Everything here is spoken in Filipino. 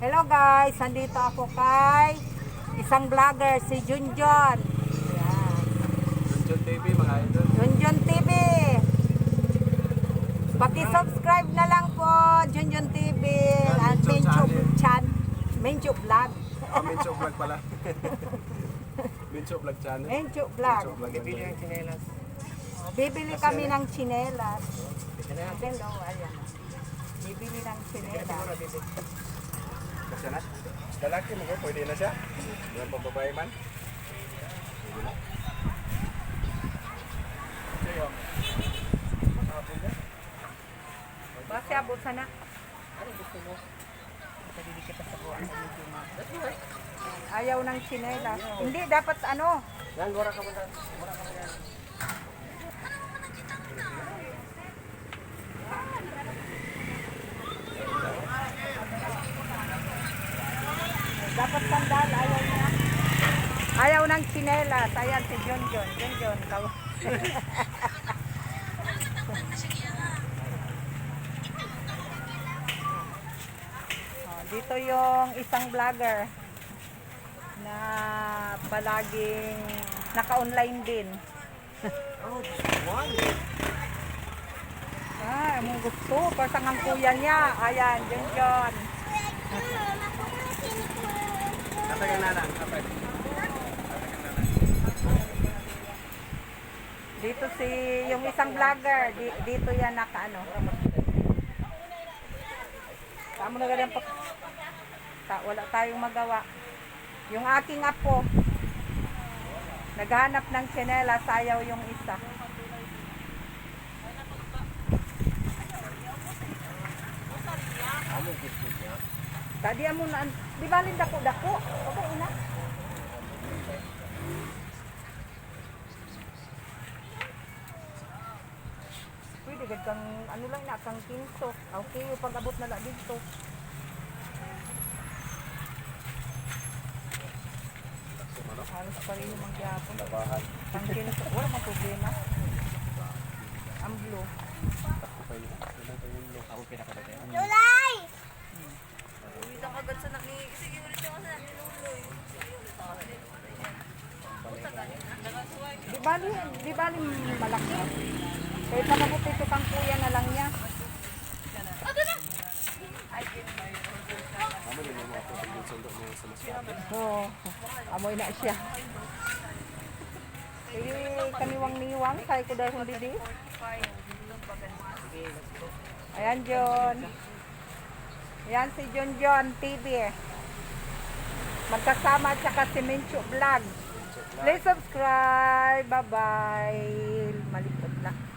Hello guys, nandito ako kay isang vlogger, si Junjun. Ayan. Junjun TV mga idol. Junjun TV. Paki-subscribe na lang po, Junjun TV. At Mencho Mencho. Chan. Mencho Vlog. Oh, Mincho Vlog pala. Mincho Vlog channel. Mencho Vlog. Vlog. Bibili ng chinelas. Bibili kami ng chinelas. Hello, ayan. Bibili ng chinelas. Kasi na. Lalaki mo ko, pwede na siya. Yan pang babae man. Pwede na. Oh. Makakapon niya. Basi abot sana. Ano gusto mo? Pabili kita sa buwan sa medyo ma. That's right. Ayaw ng chinelas. Hindi, dapat ano, Yan, gora ka muna. Gora ka muna. Dapat sandal, ayaw niya. Ayaw ng chinelas. Ayan si Junjun. Junjun, kaw. Oh, dito yung isang vlogger na palaging naka-online din. Oh, one. Ah, mo gusto. Pasang ang kuya niya. Ayan, Junjun. Tatagan na lang. Kapag. Dito si yung isang vlogger, di, dito yan nakaano. Tama na ganyan pa. Ta, wala tayong magawa. Yung aking apo, naghanap ng tsinelas, sayaw yung isa. Ano gusto niya? Tadi amo na, di ba lin dako dako? Okay ina. Pwede gad kang ano lang na kang kinso. Okay, yung pag-abot na lang dito. Halos pa rin yung magyapon. Labahan. Kang kinso, wala mang problema. Ang blue. Ako pa yun. Ako. Di bali, di bali malaki. Kahit nakabot ito kang kuya na lang niya. Oo, amoy na siya. Eh, kaniwang niwang, kaya ko dahil hindi di. Ayan, John. Ayan si John John TV. Magkasama at saka si Mincho Vlog. Please subscribe. Bye-bye. Malikot na.